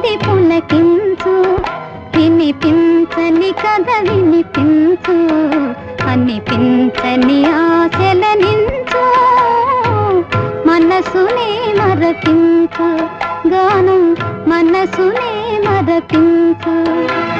మది పులకించు వినిపించని కథ వినిపించు అనిపించని ఆశల నించు. మనసునే మరపించు గానం మనసునే మరపించు.